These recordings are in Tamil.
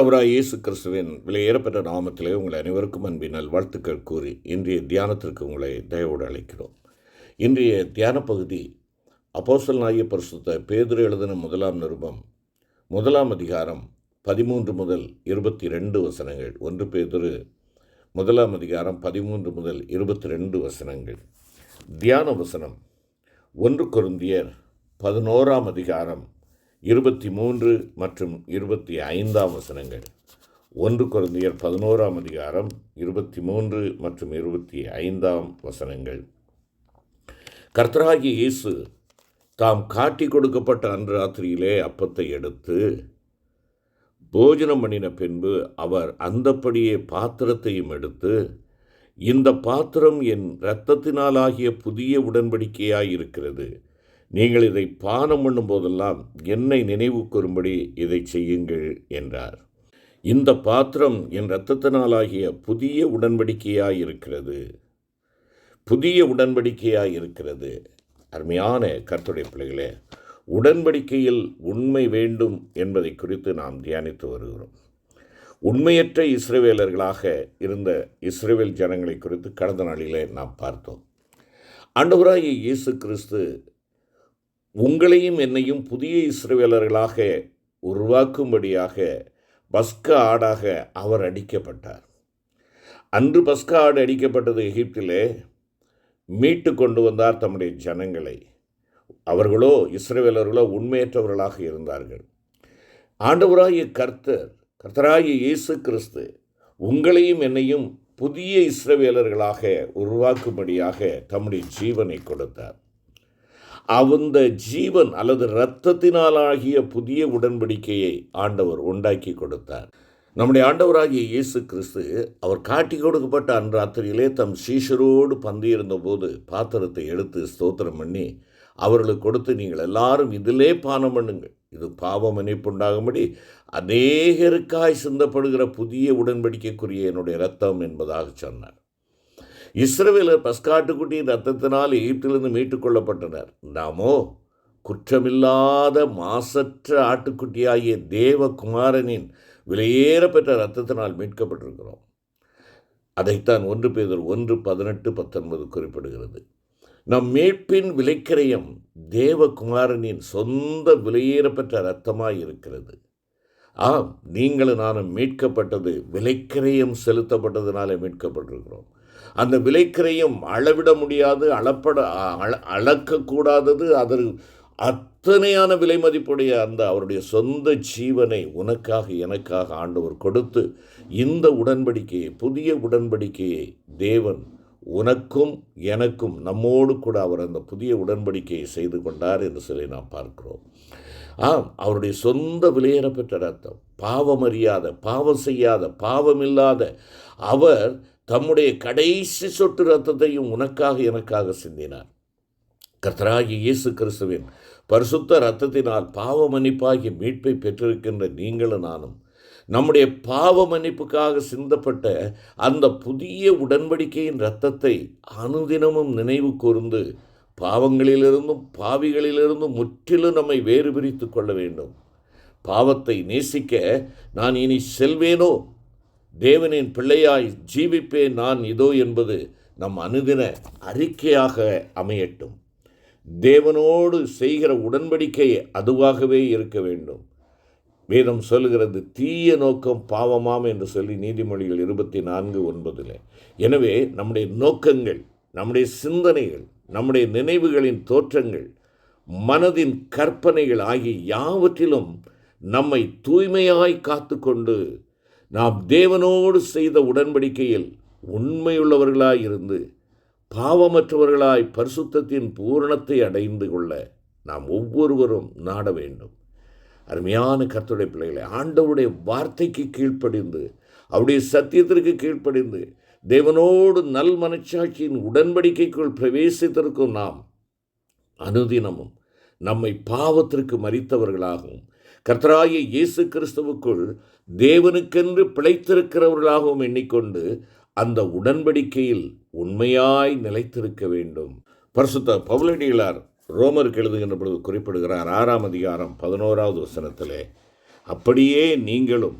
ஆண்டவராக இயேசு கிறிஸ்துவின் விலையேறப்பெற்ற நாமத்திலே உங்கள் அனைவருக்கும் அன்பின் நல்வாழ்த்துக்கள் கூறி இன்றைய தியானத்திற்கு உங்களை தயவோடு அழைக்கிறோம். இன்றைய தியான பகுதி அப்போசல் நாய பரிசுத்த பேதுரு எழுதின முதலாம் நிருபம் முதலாம் அதிகாரம் பதிமூன்று முதல் இருபத்தி ரெண்டு வசனங்கள். ஒன்று பேதுரு முதலாம் அதிகாரம் பதிமூன்று முதல் இருபத்தி ரெண்டு வசனங்கள். தியான வசனம் ஒன்று குருந்தியர் பதினோராம் அதிகாரம் இருபத்தி மூன்று மற்றும் இருபத்தி ஐந்தாம் வசனங்கள். ஒன்று குழந்தையர் பதினோராம் அதிகாரம் இருபத்தி மூன்று மற்றும் இருபத்தி ஐந்தாம் வசனங்கள். கர்த்தராகிய இயேசு தாம் காட்டி கொடுக்கப்பட்ட அன்று ராத்திரியிலே அப்பத்தை எடுத்து போஜனம் பண்ணின பின்பு அவர் அந்தப்படியே பாத்திரத்தையும் எடுத்து இந்த பாத்திரம் என் இரத்தத்தினாலாகிய புதிய உடன்படிக்கையாய் இருக்கிறது. நீங்கள் இதை பானம் பண்ணும் போதெல்லாம் என்னை நினைவு கூறும்படி இதை செய்யுங்கள் என்றார். இந்த பாத்திரம் என் இரத்தத்தினாலாகிய புதிய உடன்படிக்கையாய் இருக்கிறது புதிய உடன்படிக்கையாய் இருக்கிறது அருமையான கர்த்துடைய பிள்ளைகளே உடன்படிக்கையில் உண்மை வேண்டும் என்பதை குறித்து நாம் தியானித்து வருகிறோம். உண்மையற்ற இஸ்ரேவேலர்களாக இருந்த இஸ்ரேவேல் ஜனங்களை குறித்து கடந்த நாளிலே நாம் பார்த்தோம். ஆண்டவராகிய இயேசு கிறிஸ்து உங்களையும் என்னையும் புதிய இஸ்ரவேலர்களாக உருவாக்கும்படியாக பஸ்க ஆடாக அவர் அடிக்கப்பட்டார். அன்று பஸ்க ஆடு அடிக்கப்பட்டது எகிப்திலே மீட்டு கொண்டு வந்தார் தம்முடைய ஜனங்களை. அவர்களோ இஸ்ரவேலர்களோ உண்மையற்றவர்களாக இருந்தார்கள். ஆண்டவராகிய கர்த்தர் கர்த்தராகிய இயேசு கிறிஸ்து உங்களையும் என்னையும் புதிய இஸ்ரவேலர்களாக உருவாக்கும்படியாக தம்முடைய ஜீவனை கொடுத்தார். அந்த ஜீவன் அல்லது இரத்தத்தினாலாகிய புதிய உடன்படிக்கையை ஆண்டவர் உண்டாக்கி கொடுத்தார். நம்முடைய ஆண்டவராகிய இயேசு கிறிஸ்து அவர் காட்டி கொடுக்கப்பட்ட அன்றாத்திரியிலே தம் சீஷரோடு பந்தியிருந்த போது பாத்திரத்தை எடுத்து ஸ்தோத்திரம் பண்ணி அவர்களுக்கு கொடுத்து நீங்கள் எல்லாரும் இதிலே பானம் பண்ணுங்கள். இது பாவம் இணைப்புண்டாகும்படி அநேகருக்காய் சிந்தப்படுகிற புதிய உடன்படிக்கைக்குரிய என்னுடைய ரத்தம் என்பதாக சொன்னார். இஸ்ரவேலர் பஸ்காட்டுக்குட்டியின் ரத்தத்தினால் எகிப்திலிருந்து மீட்டுக் கொள்ளப்பட்டனர் நாமோ குற்றமில்லாத மாசற்ற ஆட்டுக்குட்டியாகிய தேவகுமாரனின் விலையேற பெற்ற ரத்தத்தினால் மீட்கப்பட்டிருக்கிறோம். அதைத்தான் ஒன்று பேதர் ஒன்று பதினெட்டு பத்தொன்பது குறிப்பிடுகிறது. நம் மீட்பின் விலைக்கிரயம் தேவகுமாரனின் சொந்த விலையேறப்பெற்ற ரத்தமாக இருக்கிறது ஆம் நீங்களும் நானும் மீட்கப்பட்டது விலைக்கிரயம் செலுத்தப்பட்டதுனாலே மீட்கப்பட்டிருக்கிறோம். அந்த விலைக்கரையும் அளவிட முடியாது அளப்பட அள அளக்கக்கூடாதது. அதற்கு அத்தனையான விலை மதிப்புடைய அந்த அவருடைய சொந்த ஜீவனை உனக்காக எனக்காக ஆண்டவர் கொடுத்து இந்த உடன்படிக்கையை புதிய உடன்படிக்கையை தேவன் உனக்கும் எனக்கும் நம்மோடு கூட அவர் அந்த புதிய உடன்படிக்கையை செய்து கொண்டார் என்று சொல்லி நாம் பார்க்கிறோம். ஆம் அவருடைய சொந்த விலையேறப்பெற்ற ரத்தம் பாவம் அறியாத பாவம் செய்யாத பாவமில்லாத அவர் தம்முடைய கடைசி சொட்டு ரத்தத்தையும் உனக்காக எனக்காக சிந்தினார். கர்த்தராகி இயேசு கிறிஸ்துவின் பரிசுத்த ரத்தத்தினால் பாவ மன்னிப்பாகி மீட்பை பெற்றிருக்கின்ற நீங்களும் நானும் நம்முடைய பாவ மன்னிப்புக்காக சிந்தப்பட்ட அந்த புதிய உடன்படிக்கையின் இரத்தத்தை அனுதினமும் நினைவு கூர்ந்து பாவங்களிலிருந்தும் பாவிகளிலிருந்தும் முற்றிலும் நம்மை வேறு பிரித்து கொள்ள வேண்டும். பாவத்தை நேசிக்க நான் இனி செல்வேனோ? தேவனின் பிள்ளையாய் ஜீவிப்பேன் நான் இதோ என்பது நம் அனுதின அறிக்கையாக அமையட்டும். தேவனோடு செய்கிற உடன்படிக்கை அதுவாகவே இருக்க வேண்டும். வேதம் சொல்லுகிறது தீய நோக்கம் பாவமாம் என்று சொல்லி நீதிமொழிகள் இருபத்தி நான்கு ஒன்பதில். எனவே நம்முடைய நோக்கங்கள் நம்முடைய சிந்தனைகள் நம்முடைய நினைவுகளின் தோற்றங்கள் மனதின் கற்பனைகள் ஆகிய யாவற்றிலும் நம்மை தூய்மையாய் காத்து கொண்டு நாம் தேவனோடு செய்த உடன்படிக்கையில் உண்மையுள்ளவர்களாய் இருந்து பாவமற்றவர்களாய் பரிசுத்தத்தின் பூரணத்தை அடைந்து கொள்ள நாம் ஒவ்வொருவரும் நாட வேண்டும். அருமையான கர்த்தருடைய பிள்ளைகளை ஆண்டவருடைய வார்த்தைக்கு கீழ்ப்படிந்து அவருடைய சத்தியத்திற்கு கீழ்ப்படிந்து தேவனோடு நல் மனச்சாட்சியின் உடன்படிக்கைக்குள் பிரவேசித்திருக்கும் நாம் அனுதினமும் நம்மை பாவத்திற்கு மறித்தவர்களாகவும் கர்த்தராய இயேசு கிறிஸ்துவுக்குள் தேவனுக்கென்று பிழைத்திருக்கிறவர்களாகவும் எண்ணிக்கொண்டு அந்த உடன்படிக்கையில் உண்மையாய் நிலைத்திருக்க வேண்டும். பரிசுத்த பவுலடிகளார் ரோமருக்கு எழுதுகின்ற பொழுது குறிப்பிடுகிறார் ஆறாம் அதிகாரம் பதினோராவது வசனத்திலே அப்படியே நீங்களும்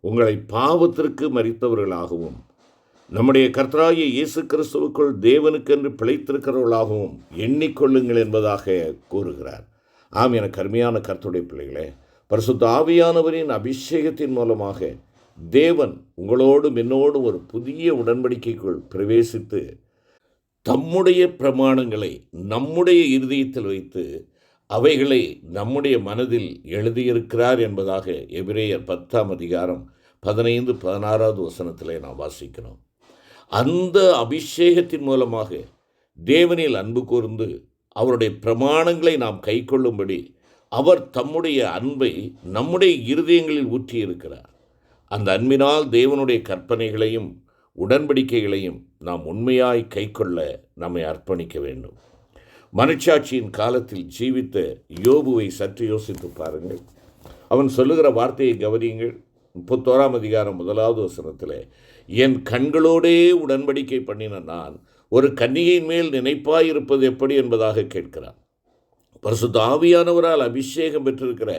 உங்களை பாவத்திற்கு மறித்தவர்களாகவும் நம்முடைய கர்த்தராய இயேசு கிறிஸ்துவுக்குள் தேவனுக்கென்று பிழைத்திருக்கிறவர்களாகவும் எண்ணிக்கொள்ளுங்கள் என்பதாக கூறுகிறார். ஆம் என கருமையான கர்த்துடைய பிள்ளைகளே பரிசுத்த ஆவியானவரின் அபிஷேகத்தின் மூலமாக தேவன் உங்களோடும் என்னோடும் ஒரு புதிய உடன்படிக்கைக்குள் பிரவேசித்து தம்முடைய பிரமாணங்களை நம்முடைய இருதயத்தில் வைத்து அவைகளை நம்முடைய மனதில் எழுதியிருக்கிறார் என்பதாக எபிரேயர் பத்தாம் அதிகாரம் பதினைந்து பதினாறாவது வசனத்திலே நாம் வாசிக்கிறோம். அந்த அபிஷேகத்தின் மூலமாக தேவனில் அன்பு கூர்ந்து அவருடைய பிரமாணங்களை நாம் கைக்கொள்ளும்படி அவர் தம்முடைய அன்பை நம்முடைய இருதயங்களில் ஊற்றியிருக்கிறார். அந்த அன்பினால் தேவனுடைய கற்பனைகளையும் உடன்படிக்கைகளையும் நாம் உண்மையாய் கைக்கொள்ள நம்மை அர்ப்பணிக்க வேண்டும். மனச்சாட்சியின் காலத்தில் ஜீவித்த யோபுவை சற்று யோசித்து பாருங்கள். அவன் சொல்லுகிற வார்த்தையை கவனியுங்கள். முப்பத்தோராம் அதிகாரம் முதலாவது வசனத்தில் என் கண்களோடே உடன்படிக்கை பண்ணின நான் ஒரு கன்னிகையின் மேல் நினைப்பாயிருப்பது எப்படி என்பதாக கேட்கிறான். பரிசுத்தாவியானவரால் அபிஷேகம் பெற்றிருக்கிற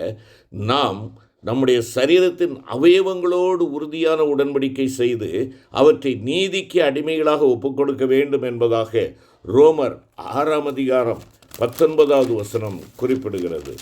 நாம் நம்முடைய சரீரத்தின் அவயவங்களோடு உறுதியான உடன்படிக்கை செய்து அவற்றை நீதிக்கு அடிமைகளாக ஒப்புக்கொடுக்க வேண்டும் என்பதாக ரோமர் ஆறாம் அதிகாரம் பத்தொன்பதாவது வசனம் குறிப்பிடுகிறது.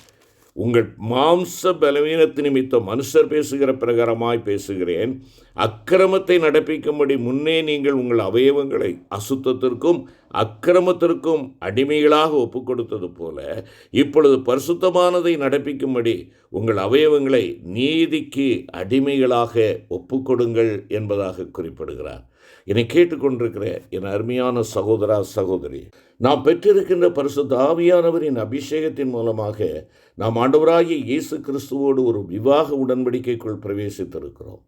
உங்கள் மாம்ச பலவீனத்து நிமித்தம் மனுஷர் பேசுகிற பிரகாரமாய் பேசுகிறேன். அக்கிரமத்தை நடப்பிக்கும்படி முன்னே நீங்கள் உங்கள் அவயவங்களை அசுத்தத்திற்கும் அக்கிரமத்திற்கும் அடிமைகளாக ஒப்புக் கொடுத்தது போல இப்பொழுது பரிசுத்தமானதை நடப்பிக்கும்படி உங்கள் அவயவங்களை நீதிக்கு அடிமைகளாக ஒப்புக்கொடுங்கள் என்பதாக குறிப்பிடுகிறார். என்னை கேட்டுக்கொண்டிருக்கிற என் அருமையான சகோதரா சகோதரி. நாம் பெற்றிருக்கின்ற பரிசுத்த ஆவியானவரின் அபிஷேகத்தின் மூலமாக நாம் ஆண்டவராகிய இயேசு கிறிஸ்துவோடு ஒரு விவாக உடன்படிக்கைக்குள் பிரவேசித்திருக்கிறோம்.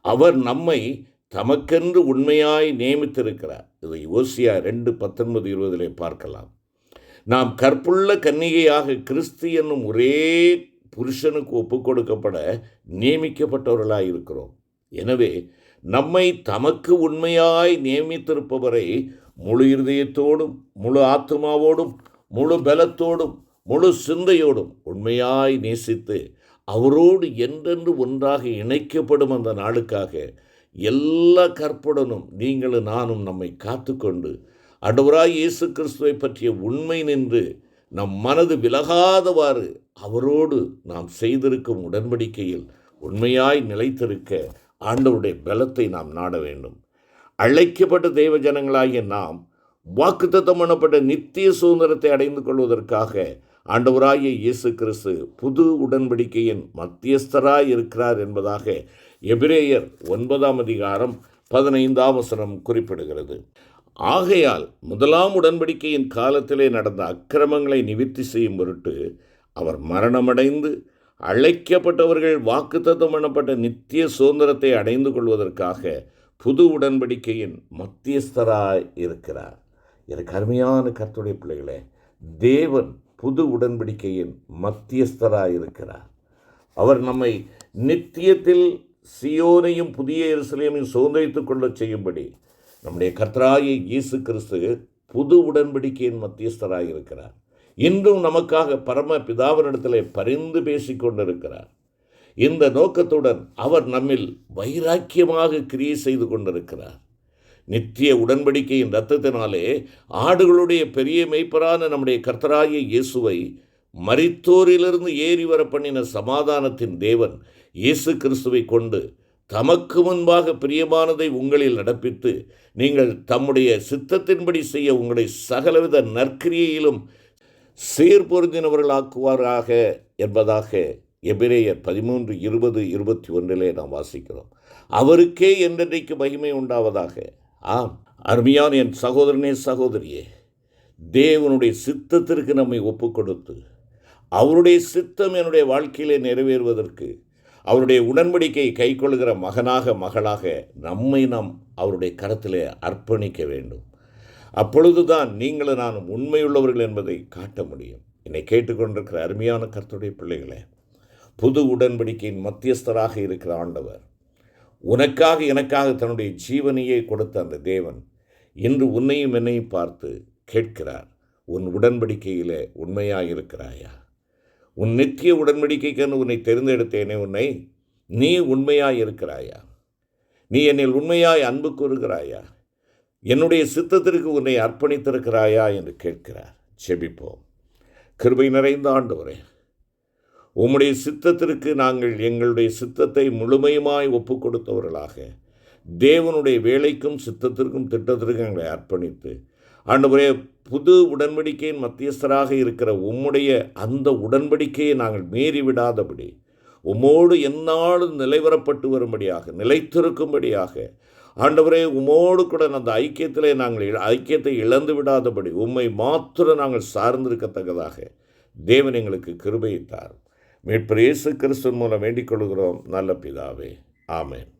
அவர் நம்மை தமக்கென்று உண்மையாய் நியமித்திருக்கிறார். இதை யோசியா ரெண்டு பத்தொன்பது இருபதிலே பார்க்கலாம். நாம் கற்புள்ள கன்னிகையாக கிறிஸ்து என்னும் ஒரே புருஷனுக்கு ஒப்புக் கொடுக்கப்பட நியமிக்கப்பட்டவர்களாக இருக்கிறோம் எனவே நம்மை தமக்கு உண்மையாய் நியமித்திருப்பவரை முழு இருதயத்தோடும் முழு ஆத்மாவோடும் முழு பலத்தோடும் முழு சிந்தையோடும் உண்மையாய் நேசித்து அவரோடு என்றென்று ஒன்றாக இணைக்கப்படும் அந்த நாளுக்காக எல்லா கற்புடனும் நீங்களும் நானும் நம்மை காத்துக்கொண்டு அடவராய் இயேசு கிறிஸ்துவை பற்றிய உண்மை நின்று நம் மனது விலகாதவாறு அவரோடு நாம் செய்திருக்கும் உடன்படிக்கையில் உண்மையாய் நிலைத்திருக்க ஆண்டவருடைய பலத்தை நாம் நாட வேண்டும். அழைக்கப்பட்ட தெய்வ ஜனங்களாகிய நாம் வாக்குத்தத்தம் பண்ணப்பட்ட நித்திய சுதந்திரத்தை அடைந்து கொள்வதற்காக ஆண்டவராகிய இயேசு கிறிஸ்து புது உடன்படிக்கையின் மத்தியஸ்தராய் இருக்கிறார் என்பதாக எபிரேயர் ஒன்பதாம் அதிகாரம் பதினைந்தாம் வசனம் குறிப்பிடுகிறது. ஆகையால் முதலாம் உடன்படிக்கையின் காலத்திலே நடந்த அக்கிரமங்களை நிவிர்த்தி செய்யும் பொருட்டு அவர் மரணமடைந்து அழைக்கப்பட்டவர்கள் வாக்குத்தத்தம் பண்ணப்பட்ட நித்திய சுதந்திரத்தை அடைந்து கொள்வதற்காக புது உடன்படிக்கையின் மத்தியஸ்தராய் இருக்கிறார். எனக்கு அருமையான கர்த்துடைய பிள்ளைகளே தேவன் புது உடன்படிக்கையின் மத்தியஸ்தராய் இருக்கிறார். அவர் நம்மை நித்தியத்தில் சியோனையும் புதிய எருசலேமையும் சுதந்திரித்துக் கொள்ள செய்யும்படி நம்முடைய கர்த்தராகிய இயேசு கிறிஸ்து புது உடன்படிக்கையின் மத்தியஸ்தராக இருக்கிறார். இன்றும் நமக்காக பரம பிதாவினிடத்திலே பரிந்து பேசிக் கொண்டிருக்கிறார் இந்த நோக்கத்துடன் அவர் நம்மில் வைராக்கியமாக கிரியை செய்து கொண்டிருக்கிறார். நித்திய உடன்படிக்கையின் இரத்தத்தினாலே ஆடுகளுடைய பெரிய மெய்ப்பரான நம்முடைய கர்த்தராகிய இயேசுவை மரித்தோரிலிருந்து ஏறி வர பண்ணின சமாதானத்தின் தேவன் இயேசு கிறிஸ்துவை கொண்டு தமக்கு முன்பாக பிரியமானதை உங்களில் நடப்பித்து நீங்கள் தம்முடைய சித்தத்தின்படி செய்ய உங்களை சகலவித நற்கிரியையிலும் சீர்பொருந்தினவர்களாக்குவாராக என்பதாக எபிரேயர் பதிமூன்று இருபது இருபத்தி ஒன்றிலே நாம் வாசிக்கிறோம். அவருக்கே என்றென்றைக்கு மகிமை உண்டாவதாக. ஆம் அருமையான என் சகோதரனே சகோதரியே தேவனுடைய சித்தத்திற்கு நம்மை ஒப்புக் கொடுத்து அவருடைய சித்தம் என்னுடைய வாழ்க்கையிலே நிறைவேறுவதற்கு அவருடைய உடன்படிக்கையை கைக்கொள்கிற மகனாக மகளாக நம்மை நாம் அவருடைய கரத்திலே அர்ப்பணிக்க வேண்டும். அப்பொழுதுதான் நீங்களும் நானும் உண்மையுள்ளவர்கள் என்பதை காட்ட முடியும். என்னை கேட்டுக்கொண்டிருக்கிற அருமையான கர்த்தருடைய பிள்ளைகளே புது உடன்படிக்கையின் மத்தியஸ்தராக இருக்கிற ஆண்டவர் உனக்காக எனக்காக தன்னுடைய ஜீவனையே கொடுத்த அந்த தேவன் இன்று உன்னையும் என்னையும் பார்த்து கேட்கிறார் உன் உடன்படிக்கையிலே உண்மையாக இருக்கிறாயா உன் நித்திய உடன்படிக்கைக்கென்று உன்னை தெரிந்தெடுத்தேனே உன்னை நீ உண்மையாக இருக்கிறாயா நீ என்னில் உண்மையாய் அன்பு கூறுகிறாயா? என்னுடைய சித்தத்திற்கு உன்னை அர்ப்பணித்திருக்கிறாயா என்று கேட்கிறார். செபிப்போம் கிருபை நிறைந்த ஆண்டவரே உம்முடைய சித்தத்திற்கு நாங்கள் எங்களுடைய சித்தத்தை முழுமையுமாய் ஒப்பு கொடுத்தவர்களாக தேவனுடைய வேலைக்கும் சித்தத்திற்கும் திட்டத்திற்கும் எங்களை அர்ப்பணித்து ஆண்டவரே புது உடன்படிக்கையின் மத்தியஸ்தராக இருக்கிற உம்முடைய அந்த உடன்படிக்கையை நாங்கள் மீறிவிடாதபடி உம்மோடு எந்நாளும் நிலைவரப்பட்டு வரும்படியாக நிலைத்திருக்கும்படியாக ஆண்டவரே உமோடு கூட அந்த ஐக்கியத்திலே நாங்கள் ஐக்கியத்தை இழந்து விடாதபடி உம்மை மாத்திரம் நாங்கள் சார்ந்திருக்கத்தக்கதாக தேவன் எங்களுக்கு கிருபையித்தார். தாரும் மீட்பர் இயேசு கிறிஸ்துவின் மூலம் வேண்டிக் கொள்கிறோம். நல்ல பிதாவே. ஆமேன்.